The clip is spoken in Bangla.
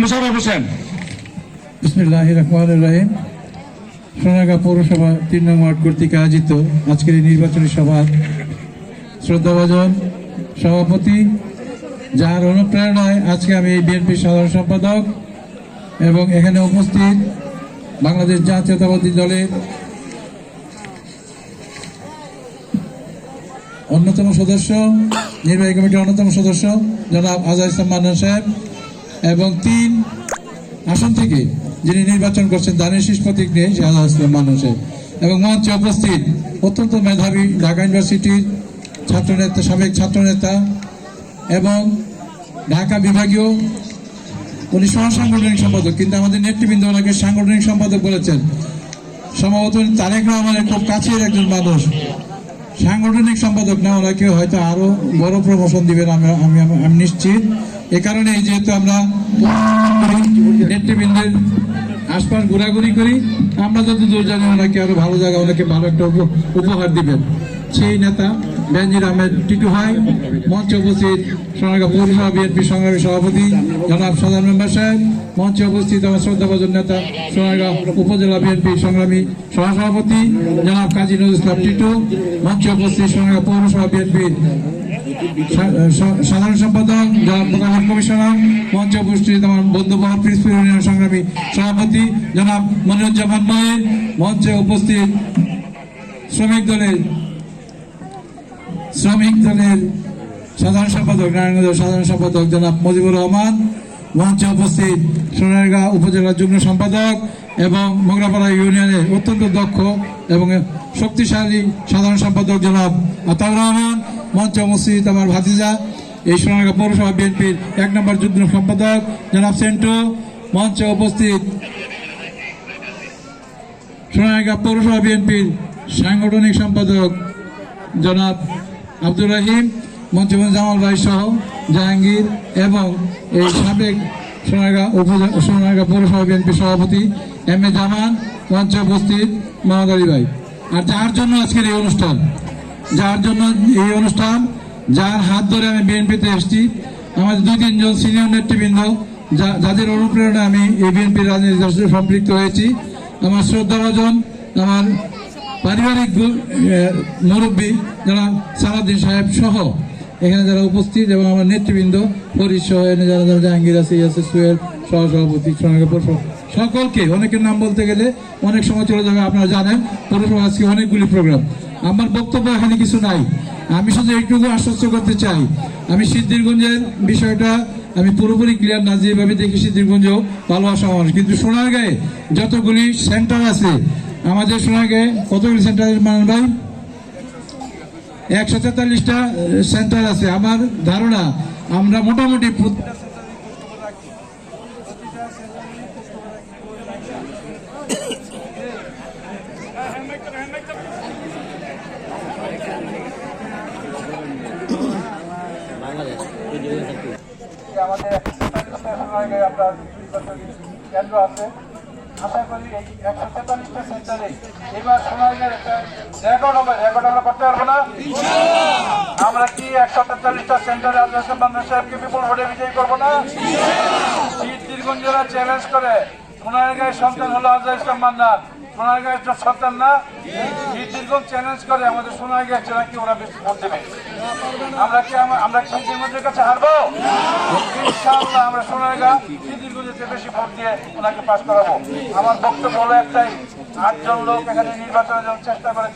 মুশারফ হোসেন। বিসমিল্লাহ সোনাগা পৌরসভা তিন নং ওয়ার্ড কর্তৃক আয়োজিত আজকের এই নির্বাচনী সভার শ্রদ্ধাভাজন সভাপতি, যার অনুপ্রেরণায় আজকে আমি বিএনপি সাধারণ সম্পাদক এবং এখানে উপস্থিত বাংলাদেশ জাতীয়তাবাদী দলের অন্যতম সদস্য, নির্বাহী কমিটির অন্যতম সদস্য, জনাব আজহার ইসলাম মান্নান সাহেব। এবং তিন আসন থেকে যিনি নির্বাচন করছেন, দানের শীষ প্রতীক নিয়ে শাহাদ ইসলাম মানুষ এবং মঞ্চে উপস্থিত অত্যন্ত মেধাবী ঢাকা ইউনিভার্সিটির ছাত্রনেতা, সাবেক ছাত্রনেতা এবং ঢাকা বিভাগীয় উনি সহসাংগঠনিক সম্পাদক, কিন্তু আমাদের নেতৃবৃন্দ ওনাকে সাংগঠনিক সম্পাদক বলেছেন। সম্ভবত তারেক রহমানের খুব কাছের একজন মানুষ। সাংগঠনিক সম্পাদক না ওনাকে হয়তো আরও বড় প্রমোশন দিবেন, আমি আমি আমি নিশ্চিত। এ কারণে যেহেতু আমরা নেতৃবৃন্দের আশপাশ ঘোরাঘুরি করি, আমরা যত দূর জানি ওনাকে আরও ভালো জায়গা ওনাকে ভালো একটা উপহার দিবেন। সেই নেতা বেনজির আহমেদ টিটু ভাই মঞ্চে উপস্থিত সোনারগাঁ পৌরসভা বিএনপি সংগ্রামী সভাপতি জনাব সাধারণ মেম্বার সাহেব। মঞ্চে উপস্থিত আমার শ্রদ্ধাভাজন নেতা সোনারগাঁ উপজেলা বিএনপি সংগ্রামী সহসভাপতি জনাব কাজী নজরুল ইসলাম টিটু। মঞ্চে উপস্থিত সোনারগাঁ পৌরসভা সা- সাধারণ সম্পাদক জনাব মোকাবিল কমিশনার। মঞ্চে উপস্থিত আমার বন্ধু মহান ইউনিয়ন সংগ্রামী সভাপতি জনাব মনিরুজ্জামান ময়েন মঞ্চে উপস্থিত শ্রমিক দলের শ্রমিক দলের সাধারণ সম্পাদক নারায়ণগঞ্জ সাধারণ সম্পাদক জনাব মুজিবুর রহমান, মঞ্চে উপস্থিত সোনারগাঁ উপজেলা যুগ্ম সম্পাদক এবং মোগরাপাড়া ইউনিয়নের অত্যন্ত দক্ষ এবং শক্তিশালী সাধারণ সম্পাদক জনাব আতাউর রহমান, মঞ্চে উপস্থিত আমার ভাতিজা, এই সোনারগাঁ পৌরসভা বিএনপির এক নম্বর যুগ্ম সম্পাদক জনাব সেন্টু, মঞ্চে উপস্থিত সোনারগাঁ পৌরসভা বিএনপির সাংগঠনিক সম্পাদক জনাব আব্দুর রহিম মঞ্চমন জামাল ভাই সহ জাহাঙ্গীর এবং এই সাবেক সোনারগাঁ উপজেলা সোনারগাঁ পৌরসভা বিএনপি সভাপতি এম এ জামান, মঞ্চে উপস্থিত মোহাম্মদ ভাই। আর যার জন্য আজকের এই অনুষ্ঠান? যার জন্য এই অনুষ্ঠান? যার হাত ধরে আমি বিএনপিতে এসেছি। আমাদের দুই, তিনজন সিনিয়র নেতৃবৃন্দ যাদের অনুপ্রেরণা আমি এই বিএনপির রাজনীতির সাথে সম্পৃক্ত হয়েছি। আমার শ্রদ্ধাভাজন, আমার পারিবারিক মুরব্বী যারা সালাদ্দিন সাহেব সহ, এখানে যারা উপস্থিত এবং আমার নেতৃবৃন্দ, ফরিদ সহ, এখানে যারা যারা জাহাঙ্গীর আছে ইয়াসে সুয়েল সহ সভাপতি, সোনারগাঁ সকলকে অনেকের নাম বলতে গেলে অনেক সময় চলে যাবে, আপনারা জানেন পৌরসভা আজকে অনেকগুলি প্রোগ্রাম আমার বক্তব্য এখানে কিছু নাই। আমি শুধু এইটুকু আশ্বস্ত করতে চাই। আমি সিদ্ধিরগঞ্জের বিষয়টা আমি পুরোপুরি ক্লিয়ার না, যেভাবে দেখি সিদ্ধিরগঞ্জ ভালোবাসা মানুষ। কিন্তু সোনারগাঁয়ে যতগুলি সেন্টার আছে আমাদের সোনারগাঁয়ে কতগুলি সেন্টার মান ভাই? একশো তেতাল্লিশটা সেন্টার আছে। আমার ধারণা, আমরা মোটামুটি আমাদের কেন্দ্র আছে। আশা করি এই একশো তেতাল্লিশটা সেন্টারে এবার সোনারগাঁয়ের একটা রেকর্ড হবে রেকর্ড আমরা করতে পারব না। আমরা কি একশো তেতাল্লিশটা সেন্টারে বান্ধব সাহেবকে বিপুল ভোটে বিজয়ী করব না? দীর্ঘঞ্জরা চ্যালেঞ্জ করে সোনারগাঁয়ের সন্তান হলো আজহার ইসলাম মান্নার ওনার গায়ে সন্তান না দীর্ঘম চ্যালেঞ্জ করে আমাদের সোনারগাঁয়ের ছেলে কি ওরা বেশি ভোট দেবে। আমরা কি আমরা কি দীর্ঘঞ্জের কাছে হারবো? ইনশাআল্লাহ আমরা সোনারগাঁ দীর্ঘঞ্জের বেশি ভোট দিয়ে ওনাকে পাস করাবো। আমার বক্তব্য হলো একটাই, আটজন লোক এখানে নির্বাচনের জন্য চেষ্টা করেছে।